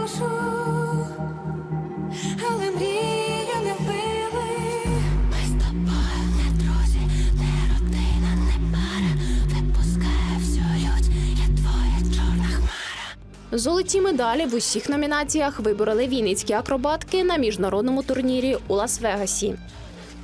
душу, але мрії не вбили. Ми з тобою не друзі, не родина, не пара. Випускає всю лють, я твоя чорна хмара. Золоті медалі в усіх номінаціях вибороли вінницькі акробатки на міжнародному турнірі у Лас-Вегасі.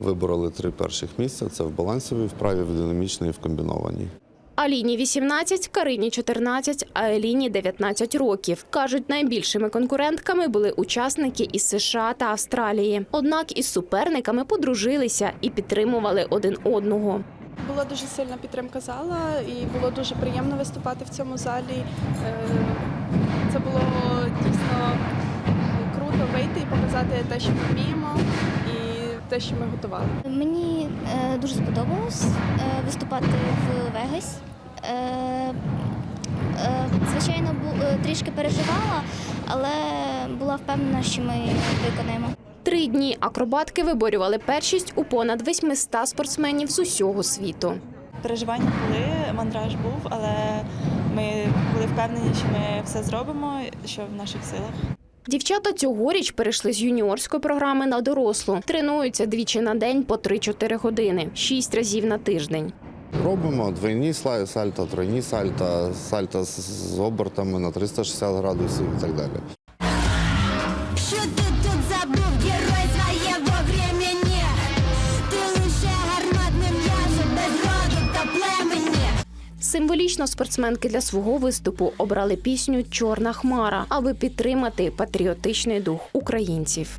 Вибороли три перших місця: це в балансовій вправі, в динамічній і в комбінованій. Аліні 18, Карині 14, а Еліні 19 років. Кажуть, найбільшими конкурентками були учасники із США та Австралії. Однак із суперниками подружилися і підтримували один одного. Була дуже сильна підтримка зала, і було дуже приємно виступати в цьому залі. Е, Це було дійсно круто вийти і показати те, що ми вміємо, і те, що ми готували. Мені е, дуже сподобалось е, виступати в Вегас. Е, е, звичайно, е, трішки переживала, але була впевнена, що ми виконаємо. Три дні акробатки виборювали першість у понад 800 спортсменів з усього світу. Переживання були, мандраж був, але ми були впевнені, що ми все зробимо, що в наших силах. Дівчата цьогоріч перейшли з юніорської програми на дорослу. Тренуються двічі на день по 3-4 години, шість разів на тиждень. Робимо двойні сальто, тройні сальто, сальто з, обертами на 360 градусів і так далі. Що ти тут забув, герой своєго времени? Ти лише гарматне м'ясо без роду та племені. Символічно спортсменки для свого виступу обрали пісню Чорна хмара, аби підтримати патріотичний дух українців.